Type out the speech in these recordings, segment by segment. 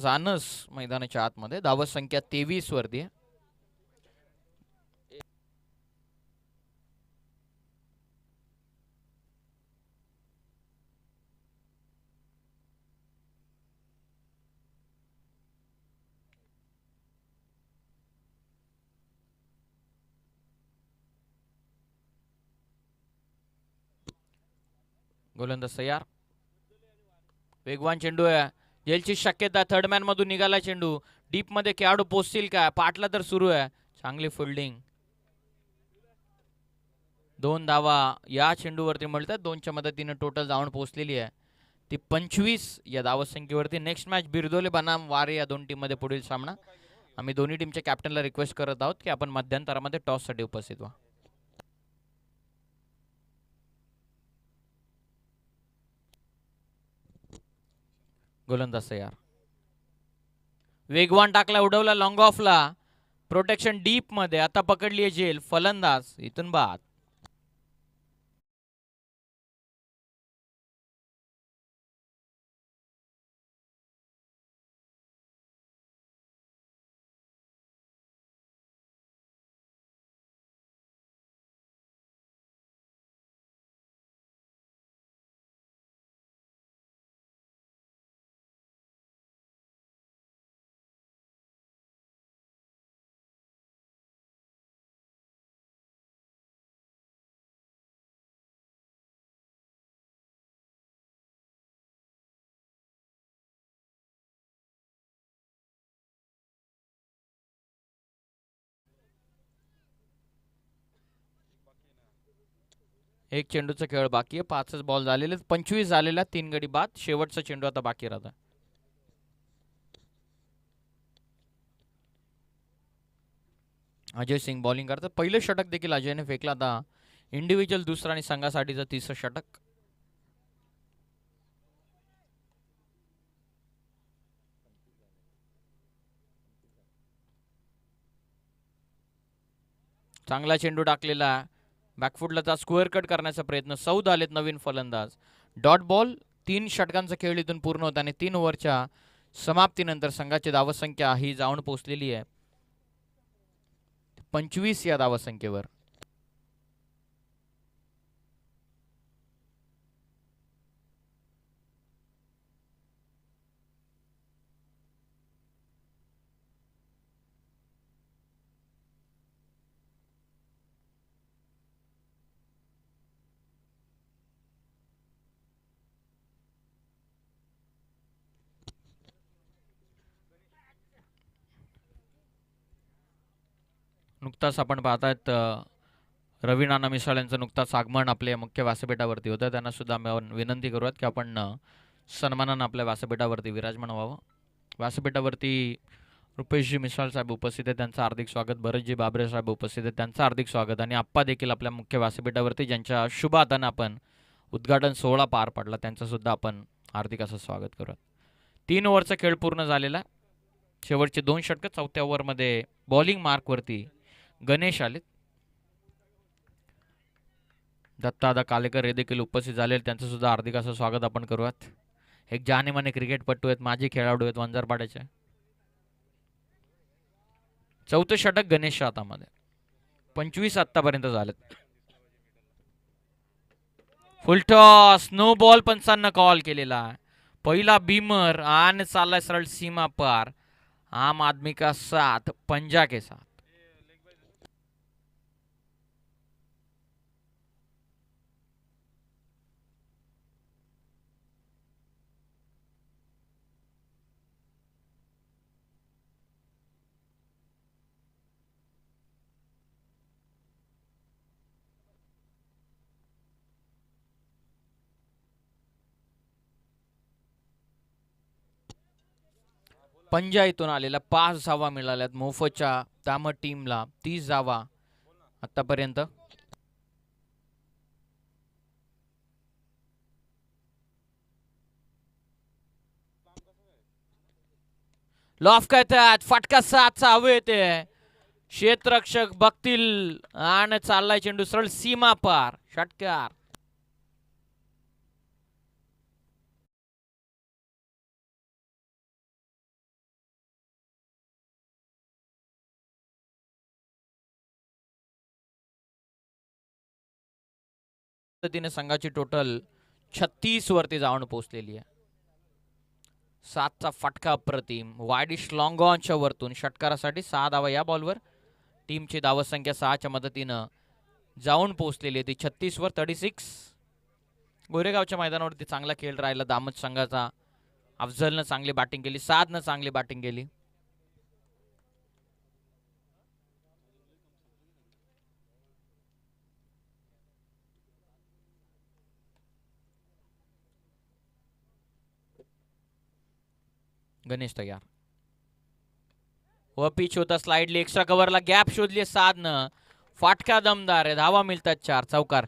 जानस मैदानाच्या आतमध्ये. धावत संख्या तेवीस वरती आहे. गोलंदाज तयार. वेगवान चेंडू आहे. जेलची शक्यता थर्ड मॅन मधून निघाला चेंडू. डीपमध्ये खेळाडू पोचतील का? पाटला तर सुरू आहे. चांगली फिल्डिंग दोन धावा या चेंडूवरती मिळतात. दोनच्या मदतीने टोटल धावण पोहोचलेली आहे. ती पंचवीस या धावसंख्येवरती. नेक्स्ट मॅच बिरदोले बनाम वारे या दोन टीममध्ये पुढील सामना. आम्ही दोन्ही टीमच्या कॅप्टनला रिक्वेस्ट करत आहोत की आपण मध्यंतरामध्ये टॉससाठी उपस्थित व्हा. गोलंदाज तयार वेगवान टाकला उडवला लॉंग ऑफला प्रोटेक्शन डीपमध्ये. आता पकडली आहे झेल फलंदाज. इथून बाद. एक चेंडूचा खेळ बाकी आहे. पाचच बॉल झालेले पंचवीस झालेला तीन गडी बाद. शेवटचा चेंडू आता बाकी राहता. अजय सिंग बॉलिंग करतात. पहिलं षटक देखील अजयने फेकला. आता इंडिव्हिज्युअल दुसरा आणि संघासाठीचं तिसरं षटक. चांगला चेंडू टाकलेला. बॅकफुटला स्क्वेअर कट करण्याचा प्रयत्न. सौद आलेत नवीन फलंदाज. डॉट बॉल तीन षटकांचा खेळ इथून पूर्ण होत आणि तीन ओव्हरच्या समाप्तीनंतर संघाची धावसंख्या ही जाऊन पोहोचलेली आहे. पंचवीस या धावसंख्येवर. नुकताच आपण पाहतायत अ, रवी नाना मिसाळ यांचं नुकताच आगमन आपल्या मुख्य व्यासपीठावरती होतं. त्यांना सुद्धा आम्ही विनंती करूयात की आपण सन्मानानं आपल्या व्यासपीठावरती विराजमान व्हावं. व्यासपीठावरती रुपेशजी मिसाळ साहेब उपस्थित आहेत त्यांचं हार्दिक स्वागत. भरतजी बाबरे साहेब उपस्थित आहेत त्यांचं हार्दिक स्वागत. आणि आप्पा देखील आपल्या मुख्य व्यासपीठावरती ज्यांच्या शुभ हातानं आपण उद्घाटन सोहळा पार पडला त्यांचंसुद्धा आपण हार्दिक असं स्वागत करूयात. तीन ओव्हरचा खेळ पूर्ण झालेला शेवटचे दोन षटकं चौथ्या ओव्हरमध्ये बॉलिंग मार्कवरती गणेश आलेत. दत्तादा कालेकर हे देखील उपस्थित झाले. त्यांचं सुद्धा हार्दिक असं स्वागत आपण करूयात. एक जानेमाने क्रिकेटपटू आहेत माजी खेळाडू आहेत वंजारपाड्याचे. चौथं षटक गणेश हातामध्ये. पंचवीस आत्तापर्यंत झालेत. फुलटॉस नो बॉल पंचांना कॉल केलेला पहिला बीमर आणि चाललाय सरळ सीमा पार. आम आदमी का साथ पंजा के साथ. पंजाईतून आलेला पाच धावा मिळाल्यात मोफतच्या दाम टीमला तीस धावा आतापर्यंत. लॉफ काय त्यात फटका सातचा हवे येते क्षेत्ररक्षक बघतील. आणि चाललाय चेंडू सरळ सीमा पार. षटकार. पद्धतीने संघाची टोटल छत्तीस वरती जाऊन पोहोचलेली आहे. सातचा फटका अप्रतिम. वायडिश लॉंगॉनच्या वरतून षटकारासाठी सहा धावा या बॉलवर टीमची धावसंख्या सहाच्या मदतीनं जाऊन पोहोचलेली आहे ती छत्तीसवर थर्टी सिक्स गोरेगावच्या मैदानावरती चांगला खेळ राहिला. दामत संघाचा अफझलनं चांगली बॅटिंग केली. सादनं चांगली बॅटिंग केली. गणेश तयार. व पिच होता स्लाइडली एक्स्ट्रा कव्हरला गॅप शोधली साधनं. फाटका दमदार आहे धावा मिळतात चार चौकार.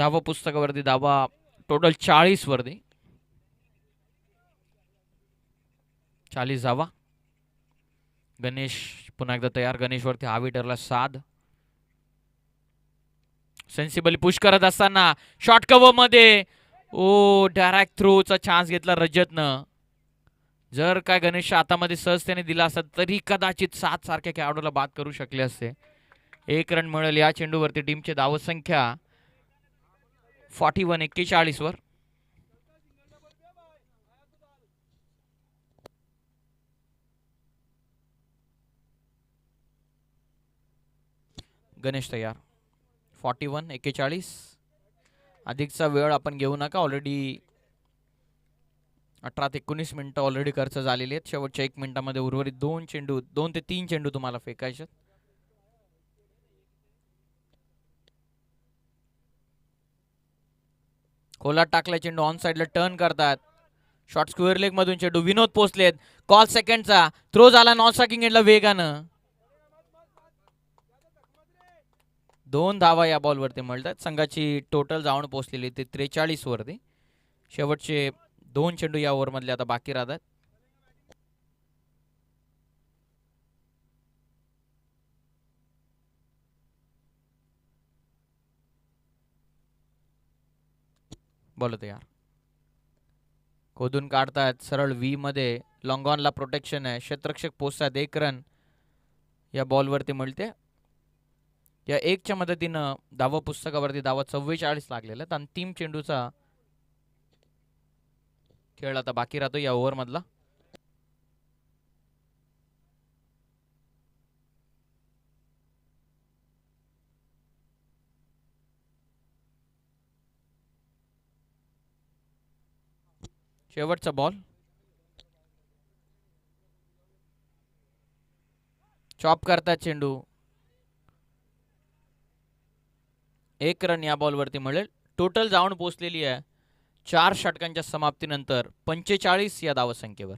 धावा पुस्तकावरती धावा टोटल चाळीस वरती चाळीस धावा गणेश पुन्हा एकदा तयार गणेशवरती हावी ठरला साध. सेन्सिबली पुश करत असताना शॉर्ट कव्हरमध्ये ओ डायरेक्ट थ्रोचा चान्स घेतला रजतनं. जर काय गणेश हातामध्ये सहजतेने दिला असता तरी कदाचित सात सारख्या खेळाडूला बाद करू शकले असते. एक रन मिळेल या चेंडूवरती टीमची धावसंख्या. फॉर्टी वन एक्केचाळीसवर गणेश तयार. फॉर्टी वन एक्केचाळीस. अधिकचा वेळ आपण घेऊ नका ऑलरेडी अठरा ते एकोणीस मिनटं ऑलरेडी खर्च झालेली आहेत. शेवटच्या एक मिनिटामध्ये उर्वरित दोन चेंडू दोन ते तीन चेंडू तुम्हाला फेकायचे खोलात टाकला चेंडू ऑन साईडला टर्न करतात. शॉर्ट स्क्वेअर लेग मधून चेंडू विनोद पोचलेत कॉल सेकंडचा थ्रो झाला नॉन स्ट्रायकिंग एंडला वेगानं. दोन धावा या बॉलवरती मिळतात. संघाची टोटल जाऊन पोचलेली ते त्रेचाळीस वरती. शेवटचे दोन चेंडू या ओव्हरमधले आता बाकी राहतात. बोलत यार. खोदून काढतात सरळ व्ही मध्ये. लॉंगॉनला प्रोटेक्शन आहे. क्षेत्रक्षक पोचतात एक रन या बॉलवरती मिळते. या एकच्या मदतीनं धावा पुस्तकावरती धावा चव्वेचाळीस लागलेला आहेत. अंतिम चेंडूचा खेळ आता बाकी राहतो या ओव्हरमधला शेवटचा बॉल चॉप करतात चेंडू. एक रन या बॉलवरती मिळेल. टोटल जाऊन पोहोचलेली आहे. चार षटकांच्या समाप्तीनंतर पंचेचाळीस या धावसंख्येवर.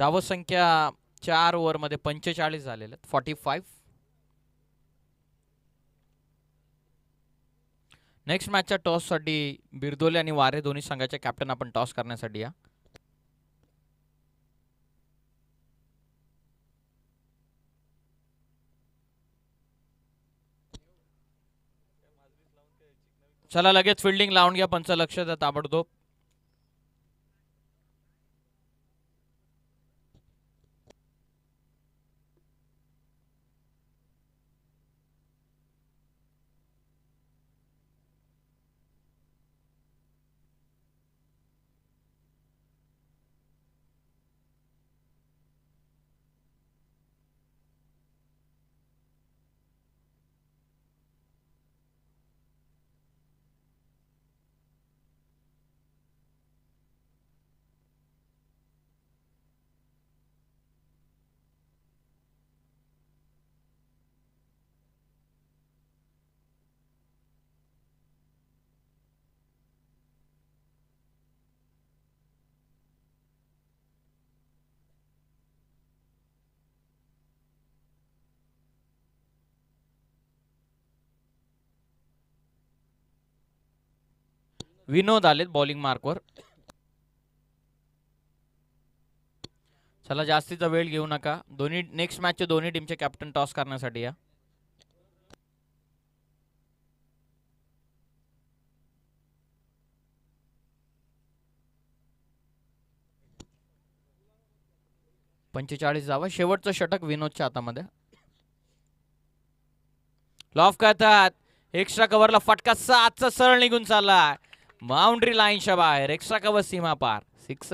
धावसंख्या चार ओव्हरमध्ये पंचेचाळीस झालेले फॉर्टी फाईव्ह नेक्स्ट मॅचच्या टॉससाठी बिरदोले आणि वारे दोन्ही संघाचे कॅप्टन आपण टॉस करण्यासाठी या. चला लगेच फिल्डिंग लावून घ्या पंच लक्ष द्या ताबडतोब. विनोद आलेत बॉलिंग मार्कवर. चला जास्तीचा वेळ घेऊ नका. दोन्ही नेक्स्ट मॅचचे दोन्ही टीमचे कॅप्टन टॉस करण्यासाठी या. पंचेचाळीस जावा. शेवटचं षटक विनोदच्या हातामध्ये. लॉफ करतात. एक्स्ट्रा कव्हरला फटका सातचा सरळ निघून चालला बाउंड्री लाइन लाईनच्या बाहेर एक्स्ट्रा कवर सीमा पार। सिक्स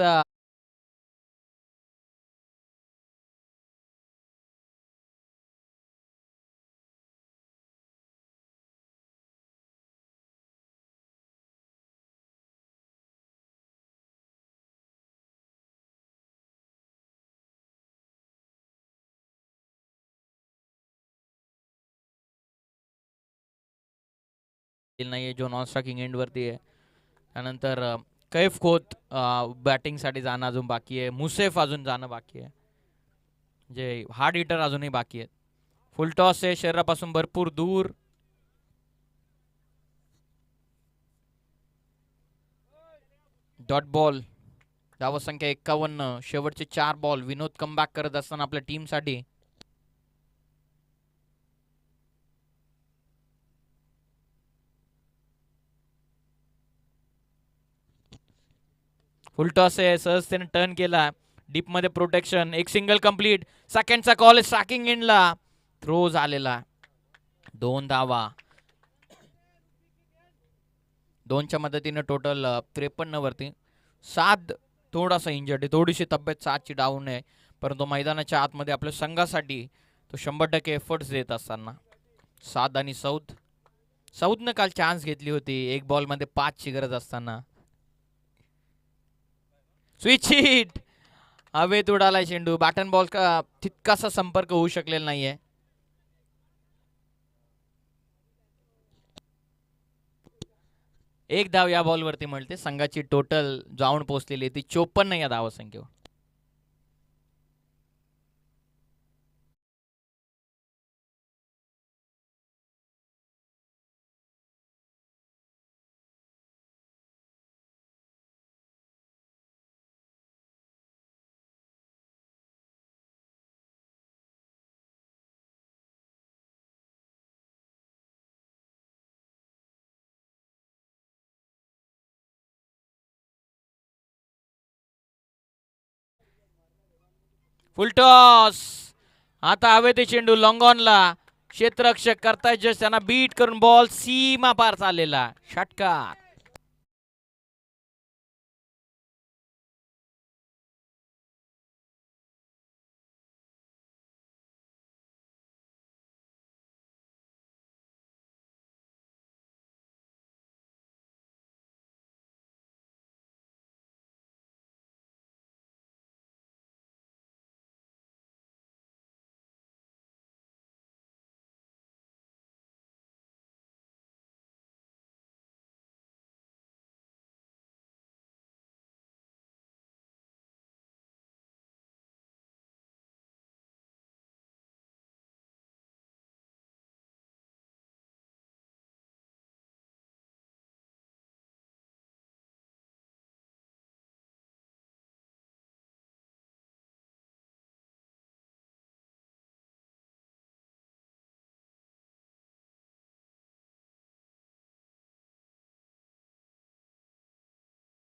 नाहीये जो नॉन स्ट्राकिंग एंड वरती आहे त्यानंतर कैफ खोत बॅटिंगसाठी जाणं अजून बाकी आहे. मुसेफ अजून जाणं बाकी आहे. जे हार्ड हिटर अजूनही बाकी आहेत. फुल टॉस आहे शरीरापासून भरपूर दूर. डॉट बॉल धावसंख्या एक्कावन्न शेवटचे चार बॉल. विनोद कमबॅक करत असताना आपल्या टीमसाठी फुल टॉस आहे. सहज त्याने टर्न केला. डीपमध्ये प्रोटेक्शन एक सिंगल कंप्लीट सेकंडचा कॉल आहे. स्ट्राकिंग एंडला थ्रो झालेला. दोन धावा. दोनच्या मदतीनं टोटल त्रेपन्न वरती. सात थोडासा इंजर्ड आहे. थोडीशी तब्येत सातची डाऊन आहे. परंतु मैदानाच्या आतमध्ये आपल्या संघासाठी तो शंभर टक्के एफर्ट्स देत असताना. सात आणि साऊथ साऊथनं काल चान्स घेतली होती. एक बॉलमध्ये पाचची गरज असताना. स्विच हिट हवेत उडाला चेंडू बॅटन बॉल का तितकासा संपर्क होऊ शकलेला नाहीये. एक धाव या बॉलवरती मिळते. संघाची टोटल जाऊन पोहोचलेली ती चोपन्न या धावसंख्येवर. फुलटॉस आता हवेते चेंडू लॉंगॉनला क्षेत्ररक्षक करताय. जस त्यांना बीट करून बॉल सीमा पार चाललेला. षटकार